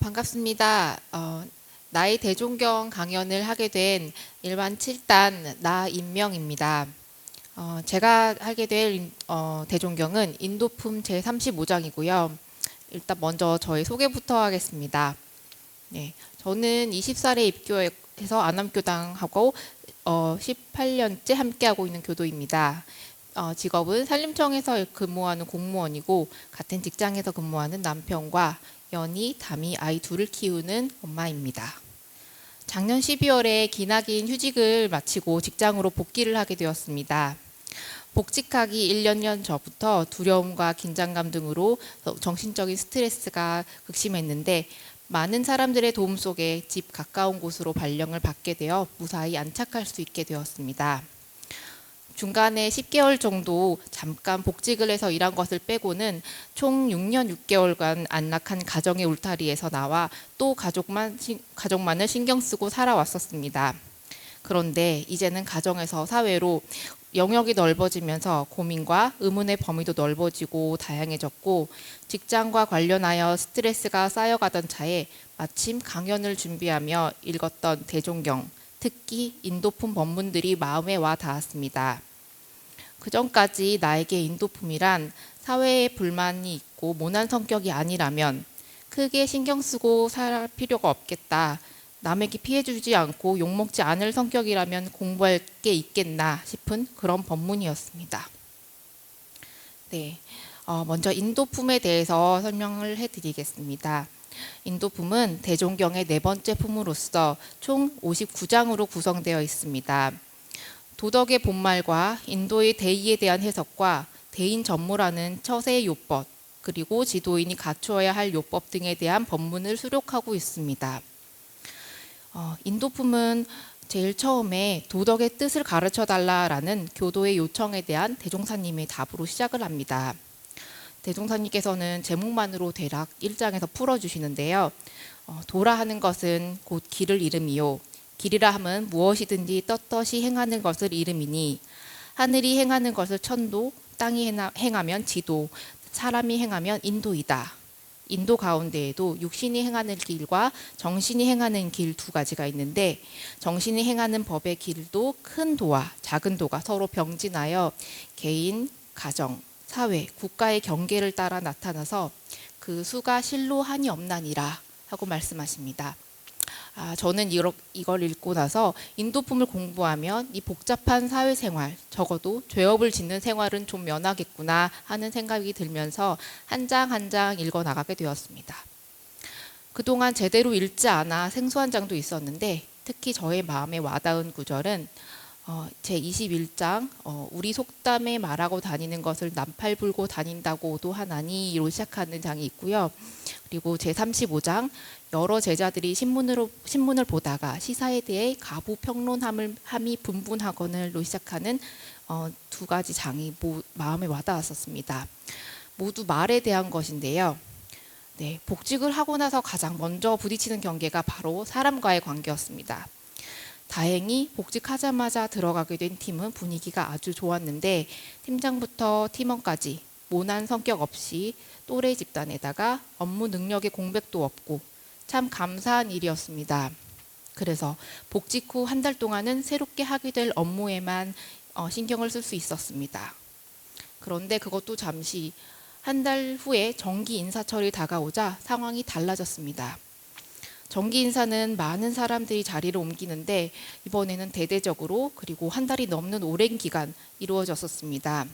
반갑습니다. 어, 나의 대종경 강연을 하게 된 일반 7단 나인명입니다. 어, 제가 하게 될 인- 어, 대종경은 인도품 제35장이고요. 일단 먼저 저의 소개부터 하겠습니다. 네, 저는 20살에 입교해서 안암교당하고 어, 18년째 함께하고 있는 교도입니다. 어, 직업은 산림청에서 근무하는 공무원이고 같은 직장에서 근무하는 남편과 연희, 담이 아이 둘을 키우는 엄마입니다. 작년 12월에 기나긴 휴직을 마치고 직장으로 복귀를 하게 되었습니다. 복직하기 1년 전 전부터 두려움과 긴장감 등으로 정신적인 스트레스가 극심했는데 많은 사람들의 도움 속에 집 가까운 곳으로 발령을 받게 되어 무사히 안착할 수 있게 되었습니다. 중간에 10개월 정도 잠깐 복직을 해서 일한 것을 빼고는 총 6년 6개월간 안락한 가정의 울타리에서 나와 또 가족만 신- 가족만을 신경 쓰고 살아왔었습니다. 그런데 이제는 가정에서 사회로 영역이 넓어지면서 고민과 의문의 범위도 넓어지고 다양해졌고 직장과 관련하여 스트레스가 쌓여가던 차에 마침 강연을 준비하며 읽었던 대종경, 특히 인도품 법문들이 마음에 와 닿았습니다. 그 전까지 나에게 인도품이란 사회에 불만이 있고 모난 성격이 아니라면 크게 신경 쓰고 살 필요가 없겠다. 남에게 피해 주지 않고 욕먹지 않을 성격이라면 공부할 게 있겠나 싶은 그런 법문이었습니다. 네. 어, 먼저 인도품에 대해서 설명을 해 드리겠습니다. 인도품은 대종경의 네 번째 품으로서 총 59장으로 구성되어 있습니다. 도덕의 본말과 인도의 대의에 대한 해석과 대인 전무라는 처세의 요법 그리고 지도인이 갖추어야 할 요법 등에 대한 법문을 수록하고 있습니다. 어, 인도품은 제일 처음에 도덕의 뜻을 가르쳐 달라라는 교도의 요청에 대한 대종사님의 답으로 시작을 합니다. 대종사님께서는 제목만으로 대략 1장에서 풀어주시는데요. 어, 도라 하는 것은 곧 길을 이름이요. 길이라 함은 무엇이든지 떳떳이 행하는 것을 이름이니 하늘이 행하는 것을 천도, 땅이 행하- 행하면 지도, 사람이 행하면 인도이다. 인도 가운데에도 육신이 행하는 길과 정신이 행하는 길 두 가지가 있는데 정신이 행하는 법의 길도 큰 도와 작은 도가 서로 병진하여 개인, 가정, 사회, 국가의 경계를 따라 나타나서 그 수가 실로 한이 없나니라 하고 말씀하십니다. 아, 저는 이걸 읽고 나서 인도품을 공부하면 이 복잡한 사회생활, 적어도 죄업을 짓는 생활은 좀 면하겠구나 하는 생각이 들면서 한 장 한 장 읽어 나가게 되었습니다. 그동안 제대로 읽지 않아 생소한 장도 있었는데 특히 저의 마음에 와닿은 구절은 어, 제 21장 어, 우리 속담에 말하고 다니는 것을 남팔 불고 다닌다고도 하나니로 시작하는 장이 있고요. 그리고 제 35장 여러 제자들이 신문으로 신문을 보다가 시사에 대해 가부 평론함을 함이 분분하거늘로 시작하는 어, 두 가지 장이 모, 마음에 와닿았었습니다. 모두 말에 대한 것인데요. 네, 복직을 하고 나서 가장 먼저 부딪히는 경계가 바로 사람과의 관계였습니다. 다행히 복직하자마자 들어가게 된 팀은 분위기가 아주 좋았는데 팀장부터 팀원까지 모난 성격 없이 또래 집단에다가 업무 능력의 공백도 없고 참 감사한 일이었습니다. 그래서 복직 후 한 달 동안은 새롭게 하게 될 업무에만 어, 신경을 쓸 수 있었습니다. 그런데 그것도 잠시 한 달 후에 정기 인사철이 다가오자 상황이 달라졌습니다. 정기 인사는 많은 사람들이 자리를 옮기는데 이번에는 대대적으로 그리고 한 달이 넘는 오랜 기간 이루어졌었습니다.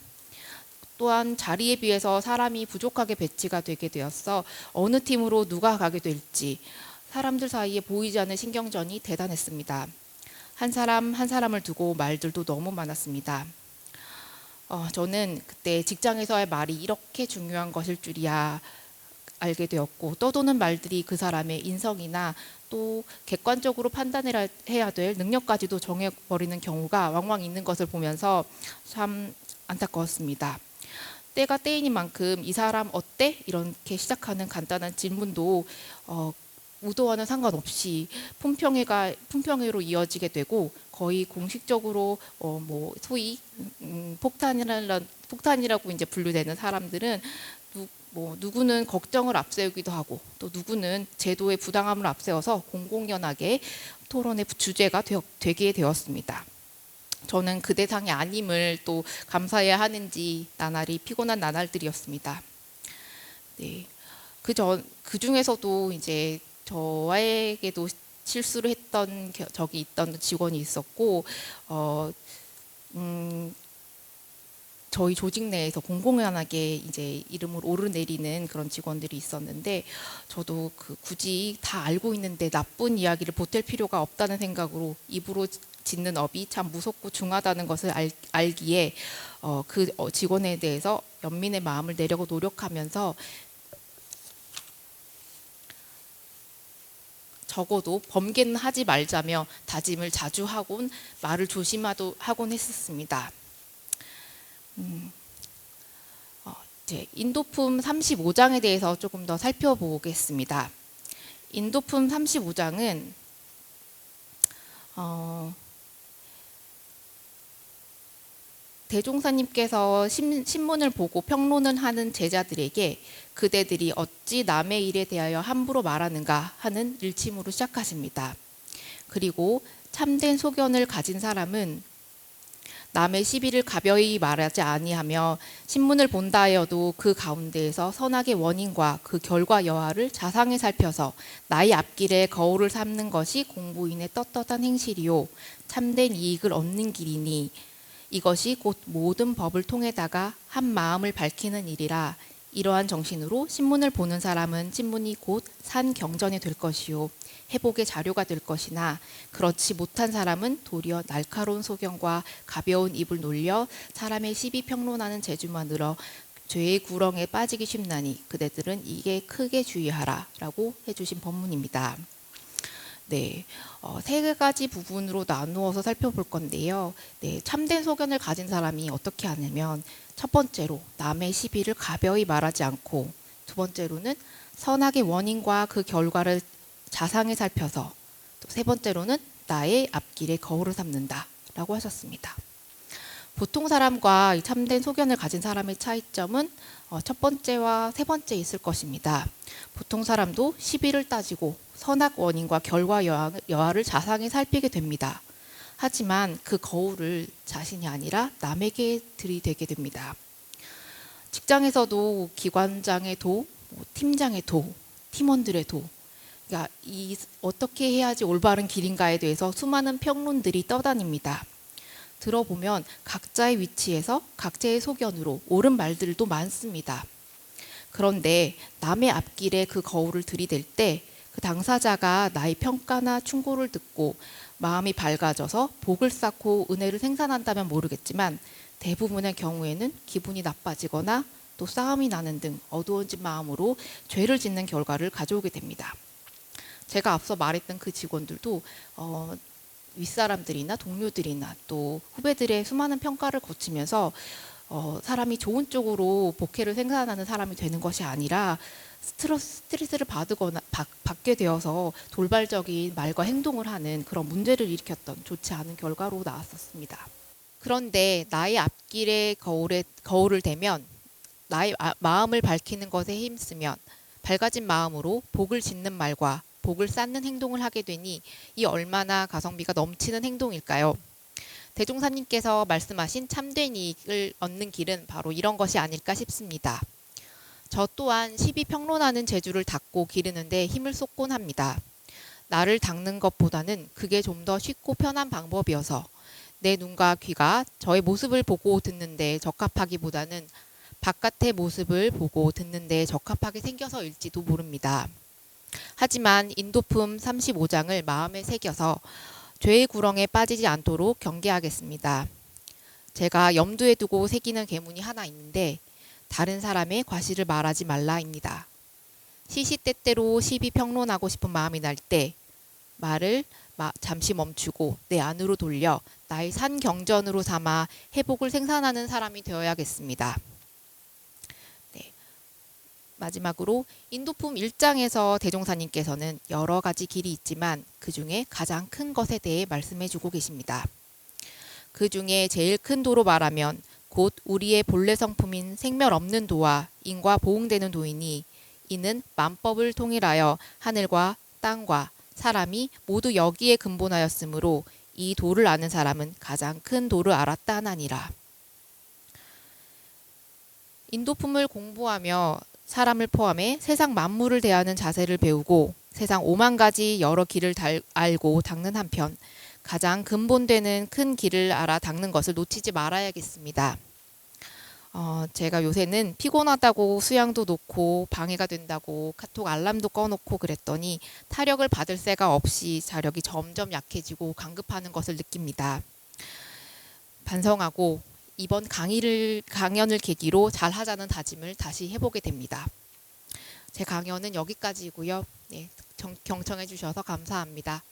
또한 자리에 비해서 사람이 부족하게 배치가 되게 되었어 어느 팀으로 누가 가게 될지 사람들 사이에 보이지 않는 신경전이 대단했습니다. 한 사람 한 사람을 두고 말들도 너무 많았습니다. 어, 저는 그때 직장에서의 말이 이렇게 중요한 것일 줄이야 알게 되었고 떠도는 말들이 그 사람의 인성이나 또 객관적으로 판단을 해야 될 능력까지도 정해버리는 경우가 왕왕 있는 것을 보면서 참 안타까웠습니다. 때가 때이니 만큼 이 사람 어때? 이렇게 시작하는 간단한 질문도 어, 의도와는 상관없이 품평회가 품평회로 이어지게 되고 거의 공식적으로 어, 뭐 소위 음, 폭탄이라 폭탄이라고 이제 분류되는 사람들은 누, 뭐 누구는 걱정을 앞세우기도 하고 또 누구는 제도의 부당함을 앞세워서 공공연하게 토론의 주제가 되어, 되게 되었습니다. 저는 그 대상이 아님을 또 감사해야 하는지 나날이 피곤한 나날들이었습니다. 네. 그 전, 그 중에서도 이제 저에게도 실수를 했던 겨- 적이 있던 직원이 있었고, 어, 음, 저희 조직 내에서 공공연하게 이제 이름을 오르내리는 그런 직원들이 있었는데, 저도 그 굳이 다 알고 있는데 나쁜 이야기를 보탤 필요가 없다는 생각으로 입으로 짓는 업이 참 무섭고 중하다는 것을 알, 알기에 어, 그 어, 직원에 대해서 연민의 마음을 내려고 노력하면서 적어도 범계는 하지 말자며 다짐을 자주 하곤 말을 조심하곤 하곤 했었습니다. 음, 어, 이제 인도품 35장에 대해서 조금 더 살펴보겠습니다. 인도품 35장은 어, 대종사님께서 신- 신문을 보고 평론을 하는 제자들에게 그대들이 어찌 남의 일에 대하여 함부로 말하는가 하는 일침으로 시작하십니다. 그리고 참된 소견을 가진 사람은 남의 시비를 가벼이 말하지 아니하며 신문을 본다 하여도 그 가운데에서 선악의 원인과 그 결과 여하를 자상히 살펴서 나의 앞길에 거울을 삼는 것이 공부인의 떳떳한 행실이요 참된 이익을 얻는 길이니 이것이 곧 모든 법을 통해다가 한 마음을 밝히는 일이라 이러한 정신으로 신문을 보는 사람은 신문이 곧 산 경전이 될 것이요 회복의 자료가 될 것이나 그렇지 못한 사람은 도리어 날카로운 소견과 가벼운 입을 놀려 사람의 시비 평론하는 재주만 늘어 죄의 구렁에 빠지기 쉽나니 그대들은 이게 크게 주의하라라고 해주신 법문입니다. 네, 어, 세 가지 부분으로 나누어서 살펴볼 건데요. 네, 참된 소견을 가진 사람이 어떻게 하냐면 첫 번째로 남의 시비를 가벼이 말하지 않고 두 번째로는 선악의 원인과 그 결과를 자상히 살펴서 또 세 번째로는 나의 앞길에 거울을 삼는다라고 하셨습니다. 보통 사람과 이 참된 소견을 가진 사람의 차이점은 어, 첫 번째와 세 번째 있을 것입니다. 보통 사람도 시비를 따지고 선악 원인과 결과 여하, 여하를 자상히 살피게 됩니다. 하지만 그 거울을 자신이 아니라 남에게 들이대게 됩니다. 직장에서도 기관장의 도, 뭐 팀장의 도, 팀원들의 도, 그러니까 이 어떻게 해야지 올바른 길인가에 대해서 수많은 평론들이 떠다닙니다. 들어보면 각자의 위치에서 각자의 소견으로 옳은 말들도 많습니다. 그런데 남의 앞길에 그 거울을 들이댈 때 그 당사자가 나의 평가나 충고를 듣고 마음이 밝아져서 복을 쌓고 은혜를 생산한다면 모르겠지만 대부분의 경우에는 기분이 나빠지거나 또 싸움이 나는 등 어두워진 마음으로 죄를 짓는 결과를 가져오게 됩니다. 제가 앞서 말했던 그 직원들도 어, 윗사람들이나 동료들이나 또 후배들의 수많은 평가를 거치면서 어, 사람이 좋은 쪽으로 복회를 생산하는 사람이 되는 것이 아니라 스트레스, 스트레스를 받거나 받, 받게 되어서 돌발적인 말과 행동을 하는 그런 문제를 일으켰던 좋지 않은 결과로 나왔었습니다. 그런데 나의 앞길에 거울에 거울을 대면 나의 아- 마음을 밝히는 것에 힘쓰면 밝아진 마음으로 복을 짓는 말과 복을 쌓는 행동을 하게 되니 이 얼마나 가성비가 넘치는 행동일까요? 대종사님께서 말씀하신 참된 이익을 얻는 길은 바로 이런 것이 아닐까 싶습니다. 저 또한 시비 평론하는 재주를 닦고 기르는데 힘을 쏟곤 합니다. 나를 닦는 것보다는 그게 좀 더 쉽고 편한 방법이어서 내 눈과 귀가 저의 모습을 보고 듣는데 적합하기보다는 바깥의 모습을 보고 듣는데 적합하게 생겨서일지도 모릅니다. 하지만 인도품 35장을 마음에 새겨서 죄의 구렁에 빠지지 않도록 경계하겠습니다. 제가 염두에 두고 새기는 계문이 하나 있는데 다른 사람의 과실을 말하지 말라입니다. 시시때때로 시비 평론하고 싶은 마음이 날 때 말을 마- 잠시 멈추고 내 안으로 돌려 나의 산 경전으로 삼아 회복을 생산하는 사람이 되어야겠습니다. 네. 마지막으로 인도품 1장에서 대종사님께서는 여러 가지 길이 있지만 그 중에 가장 큰 것에 대해 말씀해 주고 계십니다. 그 중에 제일 큰 도로 말하면 곧 우리의 본래 성품인 생멸 없는 도와 인과 보응되는 도이니 이는 만법을 통일하여 하늘과 땅과 사람이 모두 여기에 근본하였으므로 이 도를 아는 사람은 가장 큰 도를 알았다 하나니라. 인도품을 공부하며 사람을 포함해 세상 만물을 대하는 자세를 배우고 세상 오만 가지 여러 길을 달, 알고 닦는 한편 가장 근본되는 큰 길을 알아 닦는 것을 놓치지 말아야겠습니다. 어, 제가 요새는 피곤하다고 수양도 놓고 방해가 된다고 카톡 알람도 꺼놓고 그랬더니 타력을 받을 새가 없이 자력이 점점 약해지고 강급하는 것을 느낍니다. 반성하고 이번 강의를 강연을 계기로 잘 하자는 다짐을 다시 해보게 됩니다. 제 강연은 여기까지고요. 네, 정- 경청해 주셔서 감사합니다.